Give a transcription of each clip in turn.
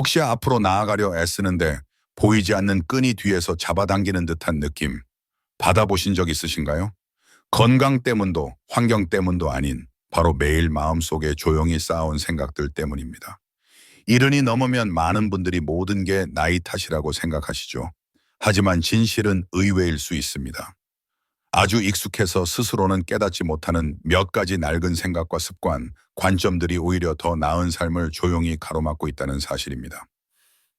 혹시 앞으로 나아가려 애쓰는데 보이지 않는 끈이 뒤에서 잡아당기는 듯한 느낌 받아보신 적 있으신가요? 건강 때문도 환경 때문도 아닌 바로 매일 마음속에 조용히 쌓아온 생각들 때문입니다. 이른이 넘으면 많은 분들이 모든 게 나이 탓이라고 생각하시죠. 하지만 진실은 의외일 수 있습니다. 아주 익숙해서 스스로는 깨닫지 못하는 몇 가지 낡은 생각과 습관, 관점들이 오히려 더 나은 삶을 조용히 가로막고 있다는 사실입니다.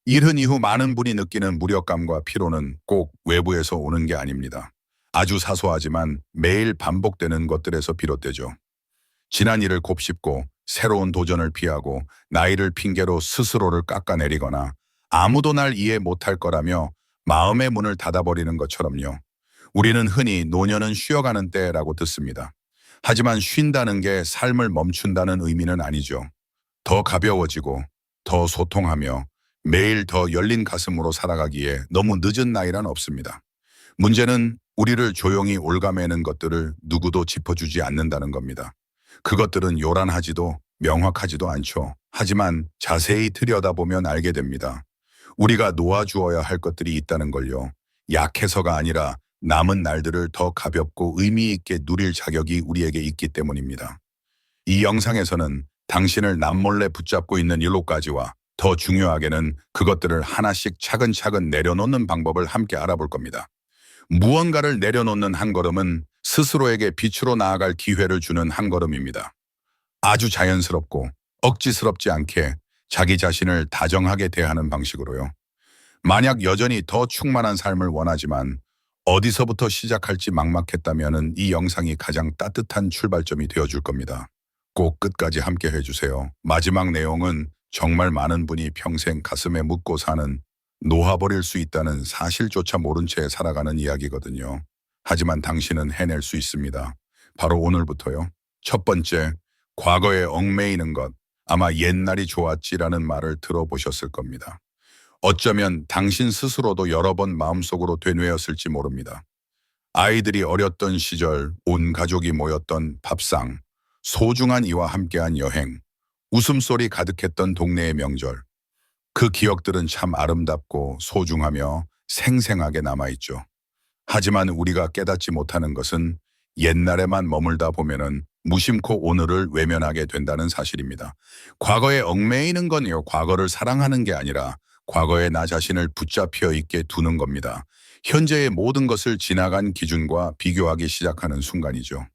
일흔 이후 많은 분이 느끼는 무력감과 피로는 꼭 외부에서 오는 게 아닙니다. 아주 사소하지만 매일 반복되는 것들에서 비롯되죠. 지난 일을 곱씹고 새로운 도전을 피하고 나이를 핑계로 스스로를 깎아내리거나 아무도 날 이해 못할 거라며 마음의 문을 닫아버리는 것처럼요. 우리는 흔히 노년은 쉬어가는 때라고 듣습니다. 하지만 쉰다는 게 삶을 멈춘다는 의미는 아니죠. 더 가벼워지고 더 소통하며 매일 더 열린 가슴으로 살아가기에 너무 늦은 나이란 없습니다. 문제는 우리를 조용히 올가매는 것들을 누구도 짚어주지 않는다는 겁니다. 그것들은 요란하지도 명확하지도 않죠. 하지만 자세히 들여다보면 알게 됩니다. 우리가 놓아주어야 할 것들이 있다는 걸요. 약해서가 아니라 남은 날들을 더 가볍고 의미 있게 누릴 자격이 우리에게 있기 때문입니다. 이 영상에서는 당신을 남몰래 붙잡고 있는 일로까지와 더 중요하게는 그것들을 하나씩 차근차근 내려놓는 방법을 함께 알아볼 겁니다. 무언가를 내려놓는 한 걸음은 스스로에게 빛으로 나아갈 기회를 주는 한 걸음입니다. 아주 자연스럽고 억지스럽지 않게 자기 자신을 다정하게 대하는 방식으로요. 만약 여전히 더 충만한 삶을 원하지만 어디서부터 시작할지 막막했다면 이 영상이 가장 따뜻한 출발점이 되어줄 겁니다. 꼭 끝까지 함께 해주세요. 마지막 내용은 정말 많은 분이 평생 가슴에 묻고 사는 놓아버릴 수 있다는 사실조차 모른 채 살아가는 이야기거든요. 하지만 당신은 해낼 수 있습니다. 바로 오늘부터요. 첫 번째, 과거에 얽매이는 것, 아마 옛날이 좋았지라는 말을 들어보셨을 겁니다. 어쩌면 당신 스스로도 여러 번 마음속으로 되뇌었을지 모릅니다. 아이들이 어렸던 시절 온 가족이 모였던 밥상, 소중한 이와 함께한 여행, 웃음소리 가득했던 동네의 명절. 그 기억들은 참 아름답고 소중하며 생생하게 남아있죠. 하지만 우리가 깨닫지 못하는 것은 옛날에만 머물다 보면은 무심코 오늘을 외면하게 된다는 사실입니다. 과거에 얽매이는 건요, 과거를 사랑하는 게 아니라 과거의 나 자신을 붙잡혀 있게 두는 겁니다. 현재의 모든 것을 지나간 기준과 비교하기 시작하는 순간이죠.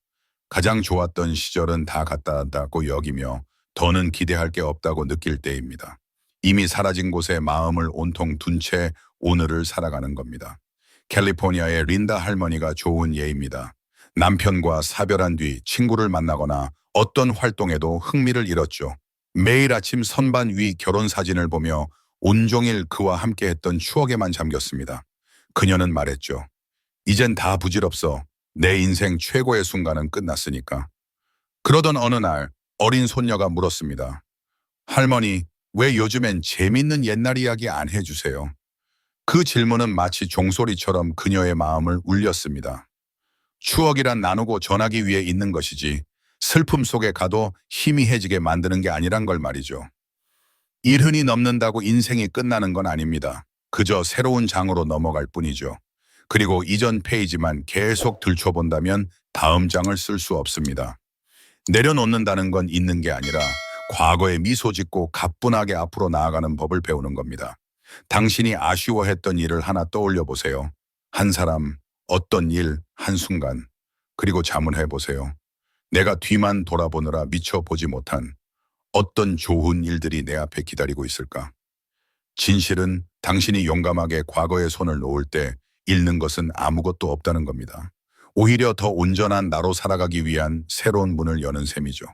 가장 좋았던 시절은 다 갔다고 여기며 더는 기대할 게 없다고 느낄 때입니다. 이미 사라진 곳에 마음을 온통 둔 채 오늘을 살아가는 겁니다. 캘리포니아의 린다 할머니가 좋은 예입니다. 남편과 사별한 뒤 친구를 만나거나 어떤 활동에도 흥미를 잃었죠. 매일 아침 선반 위 결혼 사진을 보며 온종일 그와 함께했던 추억에만 잠겼습니다. 그녀는 말했죠. 이젠 다 부질없어. 내 인생 최고의 순간은 끝났으니까. 그러던 어느 날 어린 손녀가 물었습니다. 할머니, 왜 요즘엔 재밌는 옛날 이야기 안 해주세요? 그 질문은 마치 종소리처럼 그녀의 마음을 울렸습니다. 추억이란 나누고 전하기 위해 있는 것이지 슬픔 속에 가도 희미해지게 만드는 게 아니란 걸 말이죠. 일흔이 넘는다고 인생이 끝나는 건 아닙니다. 그저 새로운 장으로 넘어갈 뿐이죠. 그리고 이전 페이지만 계속 들춰본다면 다음 장을 쓸 수 없습니다. 내려놓는다는 건 있는 게 아니라 과거에 미소 짓고 가뿐하게 앞으로 나아가는 법을 배우는 겁니다. 당신이 아쉬워했던 일을 하나 떠올려 보세요. 한 사람, 어떤 일, 한순간. 그리고 자문해 보세요. 내가 뒤만 돌아보느라 미처 보지 못한 어떤 좋은 일들이 내 앞에 기다리고 있을까? 진실은 당신이 용감하게 과거의 손을 놓을 때 잃는 것은 아무것도 없다는 겁니다. 오히려 더 온전한 나로 살아가기 위한 새로운 문을 여는 셈이죠.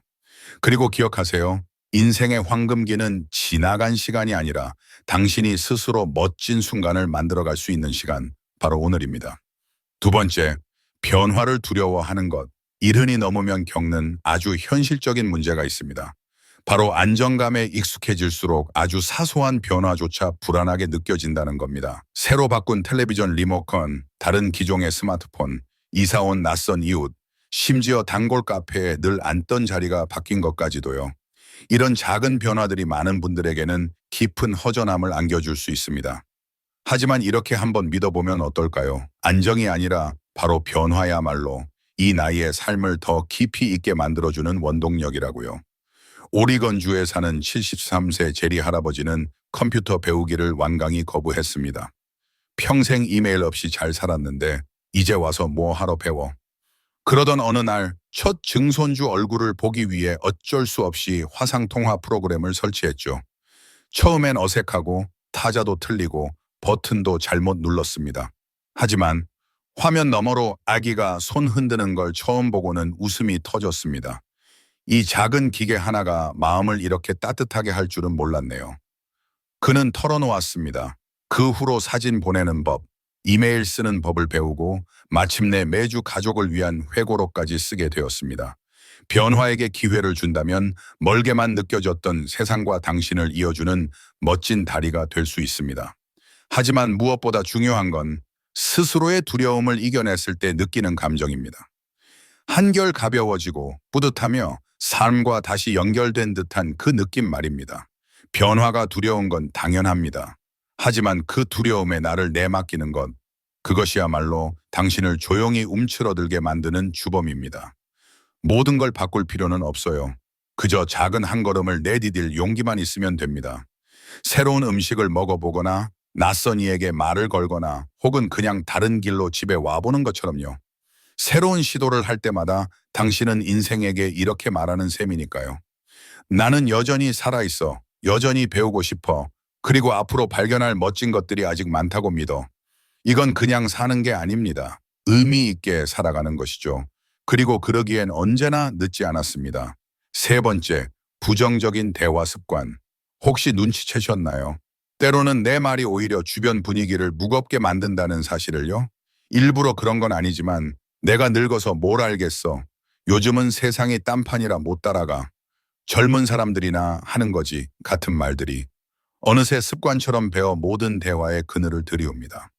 그리고 기억하세요. 인생의 황금기는 지나간 시간이 아니라 당신이 스스로 멋진 순간을 만들어갈 수 있는 시간, 바로 오늘입니다. 두 번째, 변화를 두려워하는 것. 일흔이 넘으면 겪는 아주 현실적인 문제가 있습니다. 바로 안정감에 익숙해질수록 아주 사소한 변화조차 불안하게 느껴진다는 겁니다. 새로 바꾼 텔레비전 리모컨, 다른 기종의 스마트폰, 이사 온 낯선 이웃, 심지어 단골 카페에 늘 앉던 자리가 바뀐 것까지도요. 이런 작은 변화들이 많은 분들에게는 깊은 허전함을 안겨줄 수 있습니다. 하지만 이렇게 한번 믿어보면 어떨까요? 안정이 아니라 바로 변화야말로 이 나이의 삶을 더 깊이 있게 만들어주는 원동력이라고요. 오리건주에 사는 73세 제리 할아버지는 컴퓨터 배우기를 완강히 거부했습니다. 평생 이메일 없이 잘 살았는데 이제 와서 뭐 하러 배워? 그러던 어느 날 첫 증손주 얼굴을 보기 위해 어쩔 수 없이 화상통화 프로그램을 설치했죠. 처음엔 어색하고 타자도 틀리고 버튼도 잘못 눌렀습니다. 하지만 화면 너머로 아기가 손 흔드는 걸 처음 보고는 웃음이 터졌습니다. 이 작은 기계 하나가 마음을 이렇게 따뜻하게 할 줄은 몰랐네요. 그는 털어놓았습니다. 그 후로 사진 보내는 법, 이메일 쓰는 법을 배우고 마침내 매주 가족을 위한 회고록까지 쓰게 되었습니다. 변화에게 기회를 준다면 멀게만 느껴졌던 세상과 당신을 이어주는 멋진 다리가 될 수 있습니다. 하지만 무엇보다 중요한 건 스스로의 두려움을 이겨냈을 때 느끼는 감정입니다. 한결 가벼워지고 뿌듯하며 삶과 다시 연결된 듯한 그 느낌 말입니다. 변화가 두려운 건 당연합니다. 하지만 그 두려움에 나를 내맡기는 것, 그것이야말로 당신을 조용히 움츠러들게 만드는 주범입니다. 모든 걸 바꿀 필요는 없어요. 그저 작은 한 걸음을 내디딜 용기만 있으면 됩니다. 새로운 음식을 먹어보거나 낯선 이에게 말을 걸거나 혹은 그냥 다른 길로 집에 와보는 것처럼요. 새로운 시도를 할 때마다 당신은 인생에게 이렇게 말하는 셈이니까요. 나는 여전히 살아있어. 여전히 배우고 싶어. 그리고 앞으로 발견할 멋진 것들이 아직 많다고 믿어. 이건 그냥 사는 게 아닙니다. 의미 있게 살아가는 것이죠. 그리고 그러기엔 언제나 늦지 않았습니다. 세 번째, 부정적인 대화 습관. 혹시 눈치채셨나요? 때로는 내 말이 오히려 주변 분위기를 무겁게 만든다는 사실을요. 일부러 그런 건 아니지만 내가 늙어서 뭘 알겠어. 요즘은 세상이 딴판이라 못 따라가. 젊은 사람들이나 하는 거지 같은 말들이 어느새 습관처럼 배어 모든 대화의 그늘을 들이웁니다.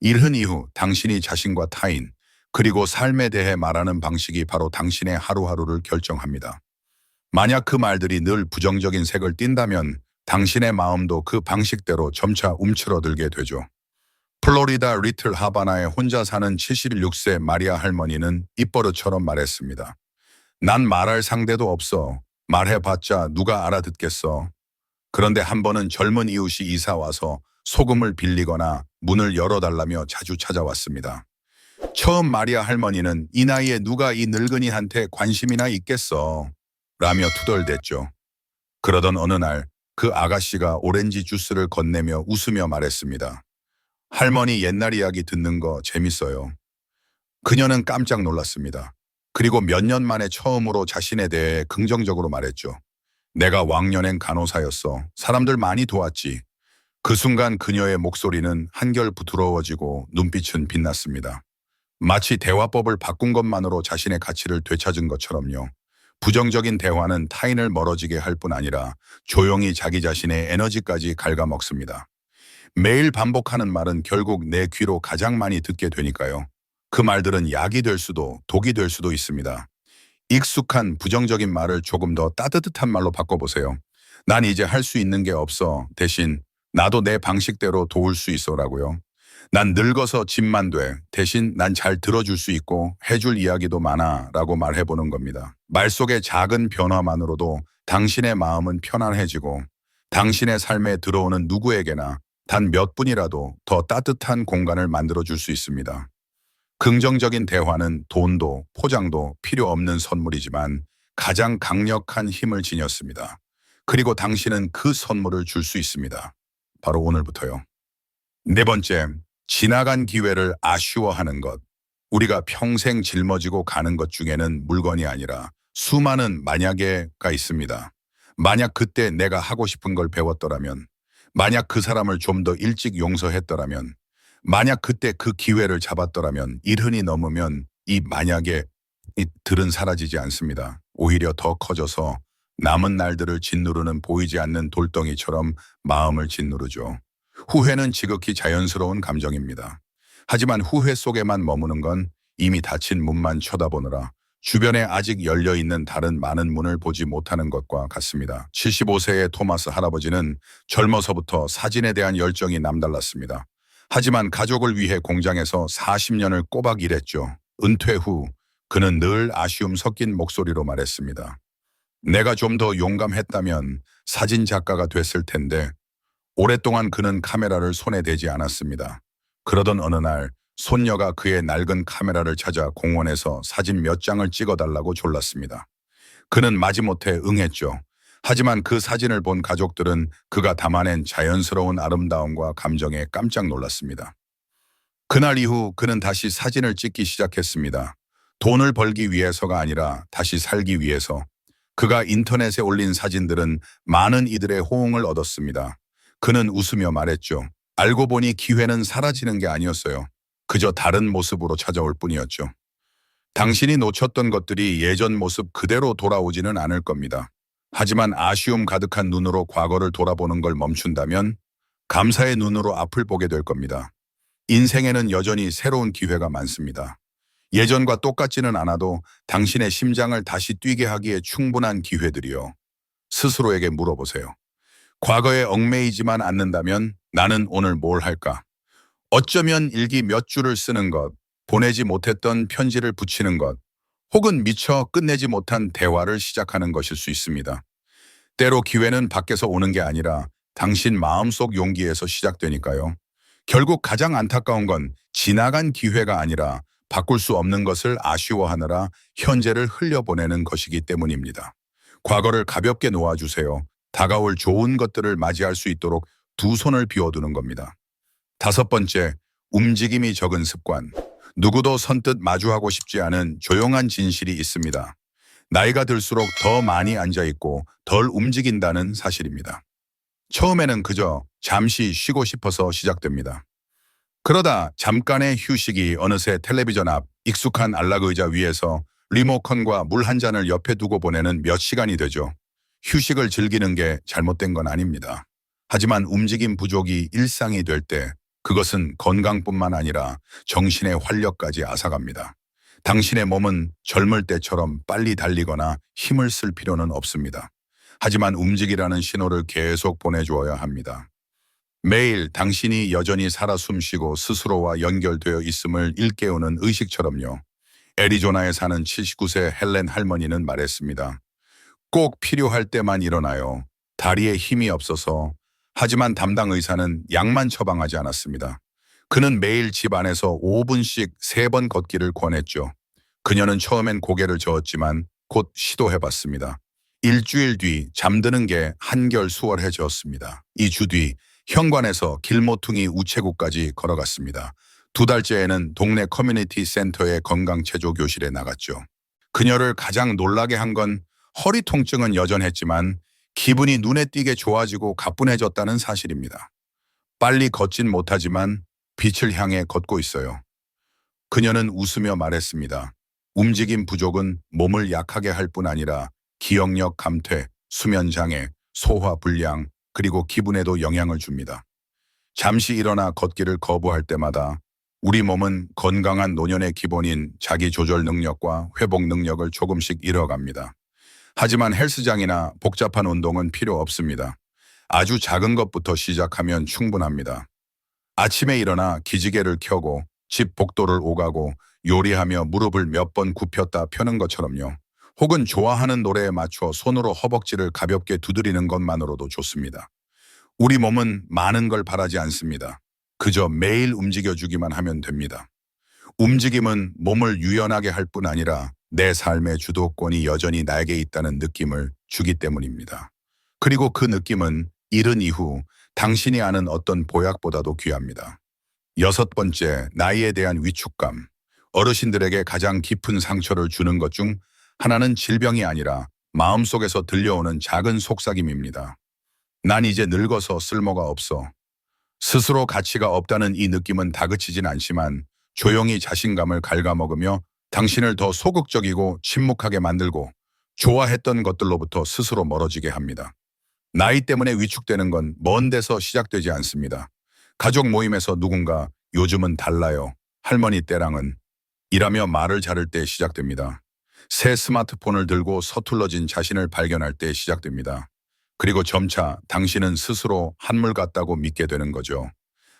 일흔 이후 당신이 자신과 타인 그리고 삶에 대해 말하는 방식이 바로 당신의 하루하루를 결정합니다. 만약 그 말들이 늘 부정적인 색을 띈다면 당신의 마음도 그 방식대로 점차 움츠러들게 되죠. 플로리다 리틀 하바나에 혼자 사는 76세 마리아 할머니는 입버릇처럼 말했습니다. 난 말할 상대도 없어. 말해봤자 누가 알아듣겠어. 그런데 한 번은 젊은 이웃이 이사 와서 소금을 빌리거나 문을 열어달라며 자주 찾아왔습니다. 처음 마리아 할머니는 이 나이에 누가 이 늙은이한테 관심이나 있겠어. 라며 투덜댔죠. 그러던 어느 날 그 아가씨가 오렌지 주스를 건네며 웃으며 말했습니다. 할머니 옛날 이야기 듣는 거 재밌어요. 그녀는 깜짝 놀랐습니다. 그리고 몇 년 만에 처음으로 자신에 대해 긍정적으로 말했죠. 내가 왕년엔 간호사였어. 사람들 많이 도왔지. 그 순간 그녀의 목소리는 한결 부드러워지고 눈빛은 빛났습니다. 마치 대화법을 바꾼 것만으로 자신의 가치를 되찾은 것처럼요. 부정적인 대화는 타인을 멀어지게 할 뿐 아니라 조용히 자기 자신의 에너지까지 갉아먹습니다. 매일 반복하는 말은 결국 내 귀로 가장 많이 듣게 되니까요. 그 말들은 약이 될 수도 독이 될 수도 있습니다. 익숙한 부정적인 말을 조금 더 따뜻한 말로 바꿔보세요. 난 이제 할 수 있는 게 없어. 대신 나도 내 방식대로 도울 수 있어라고요. 난 늙어서 집만 돼. 대신 난 잘 들어줄 수 있고 해줄 이야기도 많아 라고 말해보는 겁니다. 말 속의 작은 변화만으로도 당신의 마음은 편안해지고 당신의 삶에 들어오는 누구에게나 단 몇 분이라도 더 따뜻한 공간을 만들어줄 수 있습니다. 긍정적인 대화는 돈도 포장도 필요 없는 선물이지만 가장 강력한 힘을 지녔습니다. 그리고 당신은 그 선물을 줄 수 있습니다. 바로 오늘부터요. 네 번째, 지나간 기회를 아쉬워하는 것. 우리가 평생 짊어지고 가는 것 중에는 물건이 아니라 수많은 만약에가 있습니다. 만약 그때 내가 하고 싶은 걸 배웠더라면, 만약 그 사람을 좀 더 일찍 용서했더라면, 만약 그때 그 기회를 잡았더라면 일흔이 넘으면 이 만약에 이 들은 사라지지 않습니다. 오히려 더 커져서 남은 날들을 짓누르는 보이지 않는 돌덩이처럼 마음을 짓누르죠. 후회는 지극히 자연스러운 감정입니다. 하지만 후회 속에만 머무는 건 이미 닫힌 문만 쳐다보느라 주변에 아직 열려 있는 다른 많은 문을 보지 못하는 것과 같습니다. 75세의 토마스 할아버지는 젊어서부터 사진에 대한 열정이 남달랐습니다. 하지만 가족을 위해 공장에서 40년을 꼬박 일했죠. 은퇴 후 그는 늘 아쉬움 섞인 목소리로 말했습니다. 내가 좀 더 용감했다면 사진 작가가 됐을 텐데 오랫동안 그는 카메라를 손에 대지 않았습니다. 그러던 어느 날 손녀가 그의 낡은 카메라를 찾아 공원에서 사진 몇 장을 찍어달라고 졸랐습니다. 그는 마지못해 응했죠. 하지만 그 사진을 본 가족들은 그가 담아낸 자연스러운 아름다움과 감정에 깜짝 놀랐습니다. 그날 이후 그는 다시 사진을 찍기 시작했습니다. 돈을 벌기 위해서가 아니라 다시 살기 위해서. 그가 인터넷에 올린 사진들은 많은 이들의 호응을 얻었습니다. 그는 웃으며 말했죠. 알고 보니 기회는 사라지는 게 아니었어요. 그저 다른 모습으로 찾아올 뿐이었죠. 당신이 놓쳤던 것들이 예전 모습 그대로 돌아오지는 않을 겁니다. 하지만 아쉬움 가득한 눈으로 과거를 돌아보는 걸 멈춘다면 감사의 눈으로 앞을 보게 될 겁니다. 인생에는 여전히 새로운 기회가 많습니다. 예전과 똑같지는 않아도 당신의 심장을 다시 뛰게 하기에 충분한 기회들이요. 스스로에게 물어보세요. 과거에 얽매이지만 않는다면 나는 오늘 뭘 할까? 어쩌면 일기 몇 줄을 쓰는 것, 보내지 못했던 편지를 붙이는 것, 혹은 미처 끝내지 못한 대화를 시작하는 것일 수 있습니다. 때로 기회는 밖에서 오는 게 아니라 당신 마음속 용기에서 시작되니까요. 결국 가장 안타까운 건 지나간 기회가 아니라 바꿀 수 없는 것을 아쉬워하느라 현재를 흘려보내는 것이기 때문입니다. 과거를 가볍게 놓아주세요. 다가올 좋은 것들을 맞이할 수 있도록 두 손을 비워두는 겁니다. 다섯 번째, 움직임이 적은 습관. 누구도 선뜻 마주하고 싶지 않은 조용한 진실이 있습니다. 나이가 들수록 더 많이 앉아있고 덜 움직인다는 사실입니다. 처음에는 그저 잠시 쉬고 싶어서 시작됩니다. 그러다 잠깐의 휴식이 어느새 텔레비전 앞 익숙한 안락의자 위에서 리모컨과 물 한 잔을 옆에 두고 보내는 몇 시간이 되죠. 휴식을 즐기는 게 잘못된 건 아닙니다. 하지만 움직임 부족이 일상이 될 때 그것은 건강뿐만 아니라 정신의 활력까지 앗아갑니다. 당신의 몸은 젊을 때처럼 빨리 달리거나 힘을 쓸 필요는 없습니다. 하지만 움직이라는 신호를 계속 보내주어야 합니다. 매일 당신이 여전히 살아 숨쉬고 스스로와 연결되어 있음을 일깨우는 의식처럼요. 애리조나에 사는 79세 헬렌 할머니는 말했습니다. 꼭 필요할 때만 일어나요. 다리에 힘이 없어서 하지만 담당 의사는 약만 처방하지 않았습니다. 그는 매일 집 안에서 5분씩 3번 걷기를 권했죠. 그녀는 처음엔 고개를 저었지만 곧 시도해봤습니다. 일주일 뒤 잠드는 게 한결 수월해졌습니다. 2주 뒤 현관에서 길모퉁이 우체국까지 걸어갔습니다. 두 달째에는 동네 커뮤니티 센터의 건강체조 교실에 나갔죠. 그녀를 가장 놀라게 한 건 허리 통증은 여전했지만 기분이 눈에 띄게 좋아지고 가뿐해졌다는 사실입니다. 빨리 걷진 못하지만 빛을 향해 걷고 있어요. 그녀는 웃으며 말했습니다. 움직임 부족은 몸을 약하게 할 뿐 아니라 기억력 감퇴, 수면 장애, 소화 불량, 그리고 기분에도 영향을 줍니다. 잠시 일어나 걷기를 거부할 때마다 우리 몸은 건강한 노년의 기본인 자기 조절 능력과 회복 능력을 조금씩 잃어갑니다. 하지만 헬스장이나 복잡한 운동은 필요 없습니다. 아주 작은 것부터 시작하면 충분합니다. 아침에 일어나 기지개를 켜고 집 복도를 오가고 요리하며 무릎을 몇 번 굽혔다 펴는 것처럼요. 혹은 좋아하는 노래에 맞춰 손으로 허벅지를 가볍게 두드리는 것만으로도 좋습니다. 우리 몸은 많은 걸 바라지 않습니다. 그저 매일 움직여주기만 하면 됩니다. 움직임은 몸을 유연하게 할 뿐 아니라 내 삶의 주도권이 여전히 나에게 있다는 느낌을 주기 때문입니다. 그리고 그 느낌은 이른 이후 당신이 아는 어떤 보약보다도 귀합니다. 여섯 번째, 나이에 대한 위축감. 어르신들에게 가장 깊은 상처를 주는 것 중 하나는 질병이 아니라 마음속에서 들려오는 작은 속삭임입니다. 난 이제 늙어서 쓸모가 없어. 스스로 가치가 없다는 이 느낌은 다그치진 않지만 조용히 자신감을 갉아먹으며 당신을 더 소극적이고 침묵하게 만들고 좋아했던 것들로부터 스스로 멀어지게 합니다. 나이 때문에 위축되는 건 먼 데서 시작되지 않습니다. 가족 모임에서 누군가 요즘은 달라요. 할머니 때랑은 일하며 말을 자를 때 시작됩니다. 새 스마트폰을 들고 서툴러진 자신을 발견할 때 시작됩니다. 그리고 점차 당신은 스스로 한물 같다고 믿게 되는 거죠.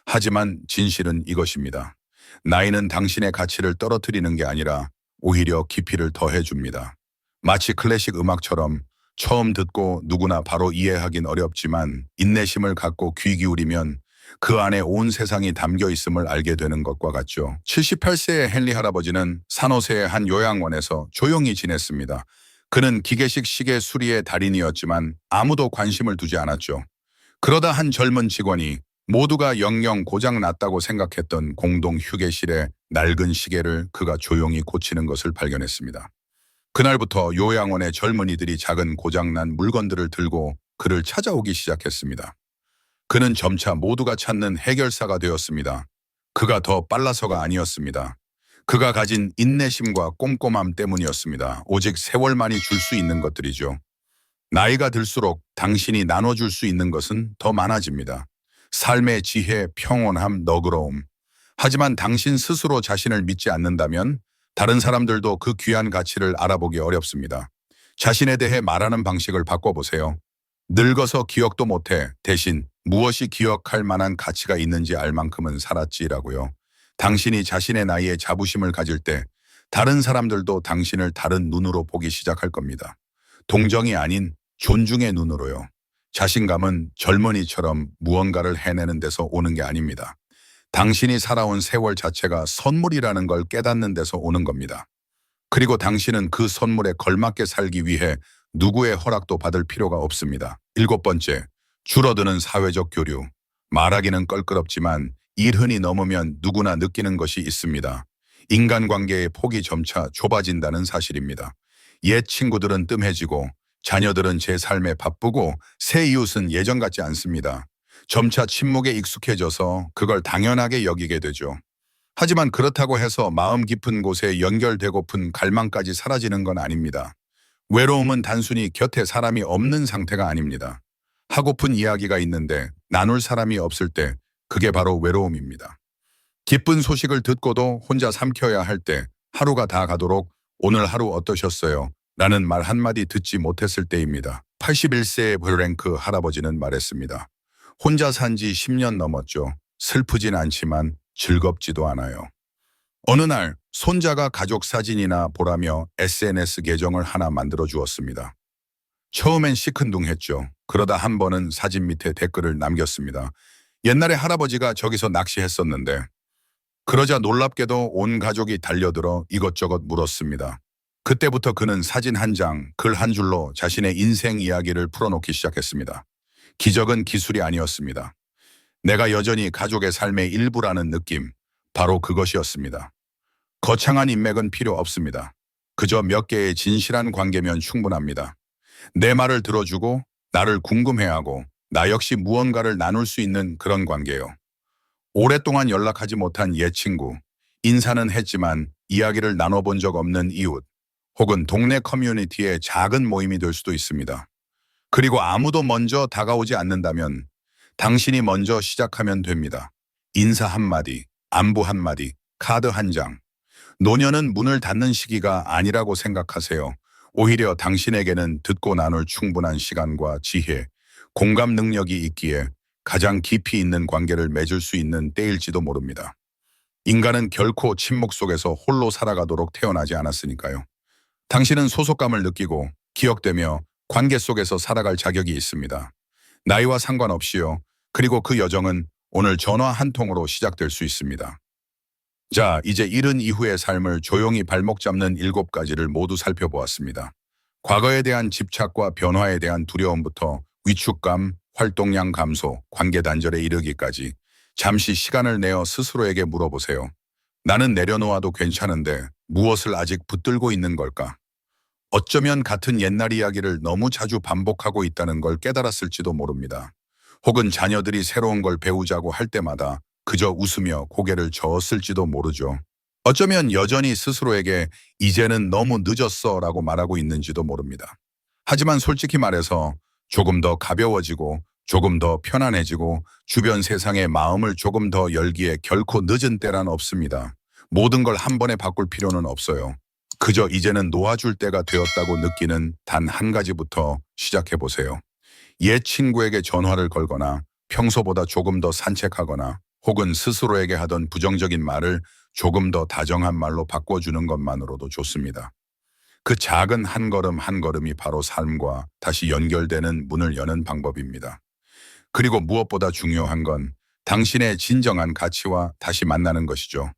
하지만 진실은 이것입니다. 나이는 당신의 가치를 떨어뜨리는 게 아니라 오히려 깊이를 더해줍니다. 마치 클래식 음악처럼 처음 듣고 누구나 바로 이해하긴 어렵지만 인내심을 갖고 귀 기울이면 그 안에 온 세상이 담겨 있음을 알게 되는 것과 같죠. 78세의 헨리 할아버지는 산호세의 한 요양원에서 조용히 지냈습니다. 그는 기계식 시계 수리의 달인이었지만 아무도 관심을 두지 않았죠. 그러다 한 젊은 직원이 모두가 영영 고장 났다고 생각했던 공동 휴게실의 낡은 시계를 그가 조용히 고치는 것을 발견했습니다. 그날부터 요양원의 젊은이들이 작은 고장난 물건들을 들고 그를 찾아오기 시작했습니다. 그는 점차 모두가 찾는 해결사가 되었습니다. 그가 더 빨라서가 아니었습니다. 그가 가진 인내심과 꼼꼼함 때문이었습니다. 오직 세월만이 줄 수 있는 것들이죠. 나이가 들수록 당신이 나눠줄 수 있는 것은 더 많아집니다. 삶의 지혜, 평온함, 너그러움. 하지만 당신 스스로 자신을 믿지 않는다면 다른 사람들도 그 귀한 가치를 알아보기 어렵습니다. 자신에 대해 말하는 방식을 바꿔보세요. 늙어서 기억도 못해 대신 무엇이 기억할 만한 가치가 있는지 알 만큼은 살았지라고요. 당신이 자신의 나이에 자부심을 가질 때 다른 사람들도 당신을 다른 눈으로 보기 시작할 겁니다. 동정이 아닌 존중의 눈으로요. 자신감은 젊은이처럼 무언가를 해내는 데서 오는 게 아닙니다. 당신이 살아온 세월 자체가 선물이라는 걸 깨닫는 데서 오는 겁니다. 그리고 당신은 그 선물에 걸맞게 살기 위해 누구의 허락도 받을 필요가 없습니다. 일곱 번째, 줄어드는 사회적 교류. 말하기는 껄끄럽지만 일흔이 넘으면 누구나 느끼는 것이 있습니다. 인간관계의 폭이 점차 좁아진다는 사실입니다. 옛 친구들은 뜸해지고 자녀들은 제 삶에 바쁘고 새 이웃은 예전 같지 않습니다. 점차 침묵에 익숙해져서 그걸 당연하게 여기게 되죠. 하지만 그렇다고 해서 마음 깊은 곳에 연결되고픈 갈망까지 사라지는 건 아닙니다. 외로움은 단순히 곁에 사람이 없는 상태가 아닙니다. 하고픈 이야기가 있는데 나눌 사람이 없을 때 그게 바로 외로움입니다. 기쁜 소식을 듣고도 혼자 삼켜야 할 때 하루가 다 가도록 오늘 하루 어떠셨어요? 라는 말 한마디 듣지 못했을 때입니다. 81세의 브랭크 할아버지는 말했습니다. 혼자 산 지 10년 넘었죠. 슬프진 않지만 즐겁지도 않아요. 어느 날 손자가 가족 사진이나 보라며 SNS 계정을 하나 만들어 주었습니다. 처음엔 시큰둥했죠. 그러다 한 번은 사진 밑에 댓글을 남겼습니다. 옛날에 할아버지가 저기서 낚시했었는데 그러자 놀랍게도 온 가족이 달려들어 이것저것 물었습니다. 그때부터 그는 사진 한 장, 글 한 줄로 자신의 인생 이야기를 풀어놓기 시작했습니다. 기적은 기술이 아니었습니다. 내가 여전히 가족의 삶의 일부라는 느낌, 바로 그것이었습니다. 거창한 인맥은 필요 없습니다. 그저 몇 개의 진실한 관계면 충분합니다. 내 말을 들어주고 나를 궁금해하고 나 역시 무언가를 나눌 수 있는 그런 관계요. 오랫동안 연락하지 못한 옛 친구, 인사는 했지만 이야기를 나눠본 적 없는 이웃, 혹은 동네 커뮤니티의 작은 모임이 될 수도 있습니다. 그리고 아무도 먼저 다가오지 않는다면 당신이 먼저 시작하면 됩니다. 인사 한마디, 안부 한마디, 카드 한 장. 노년은 문을 닫는 시기가 아니라고 생각하세요. 오히려 당신에게는 듣고 나눌 충분한 시간과 지혜, 공감 능력이 있기에 가장 깊이 있는 관계를 맺을 수 있는 때일지도 모릅니다. 인간은 결코 침묵 속에서 홀로 살아가도록 태어나지 않았으니까요. 당신은 소속감을 느끼고 기억되며 관계 속에서 살아갈 자격이 있습니다. 나이와 상관없이요. 그리고 그 여정은 오늘 전화 한 통으로 시작될 수 있습니다. 자, 이제 이른 이후의 삶을 조용히 발목 잡는 일곱 가지를 모두 살펴보았습니다. 과거에 대한 집착과 변화에 대한 두려움부터 위축감, 활동량 감소, 관계 단절에 이르기까지 잠시 시간을 내어 스스로에게 물어보세요. 나는 내려놓아도 괜찮은데 무엇을 아직 붙들고 있는 걸까? 어쩌면 같은 옛날 이야기를 너무 자주 반복하고 있다는 걸 깨달았을지도 모릅니다. 혹은 자녀들이 새로운 걸 배우자고 할 때마다 그저 웃으며 고개를 저었을지도 모르죠. 어쩌면 여전히 스스로에게 이제는 너무 늦었어 라고 말하고 있는지도 모릅니다. 하지만 솔직히 말해서 조금 더 가벼워지고 조금 더 편안해지고 주변 세상에 마음을 조금 더 열기에 결코 늦은 때란 없습니다. 모든 걸 한 번에 바꿀 필요는 없어요. 그저 이제는 놓아줄 때가 되었다고 느끼는 단 한 가지부터 시작해 보세요. 옛 친구에게 전화를 걸거나 평소보다 조금 더 산책하거나 혹은 스스로에게 하던 부정적인 말을 조금 더 다정한 말로 바꿔주는 것만으로도 좋습니다. 그 작은 한 걸음 한 걸음이 바로 삶과 다시 연결되는 문을 여는 방법입니다. 그리고 무엇보다 중요한 건 당신의 진정한 가치와 다시 만나는 것이죠.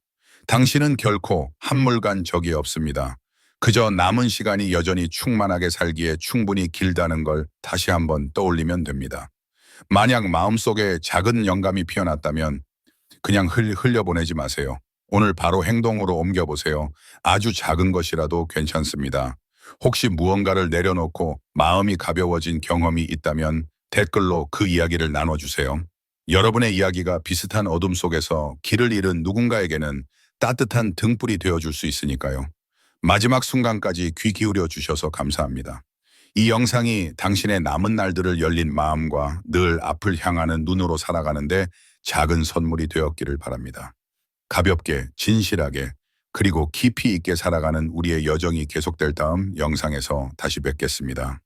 당신은 결코 한물간 적이 없습니다. 그저 남은 시간이 여전히 충만하게 살기에 충분히 길다는 걸 다시 한번 떠올리면 됩니다. 만약 마음속에 작은 영감이 피어났다면 그냥 흘, 흘려보내지 마세요. 오늘 바로 행동으로 옮겨보세요. 아주 작은 것이라도 괜찮습니다. 혹시 무언가를 내려놓고 마음이 가벼워진 경험이 있다면 댓글로 그 이야기를 나눠주세요. 여러분의 이야기가 비슷한 어둠 속에서 길을 잃은 누군가에게는 따뜻한 등불이 되어줄 수 있으니까요. 마지막 순간까지 귀 기울여 주셔서 감사합니다. 이 영상이 당신의 남은 날들을 열린 마음과 늘 앞을 향하는 눈으로 살아가는데 작은 선물이 되었기를 바랍니다. 가볍게, 진실하게, 그리고 깊이 있게 살아가는 우리의 여정이 계속될 다음 영상에서 다시 뵙겠습니다.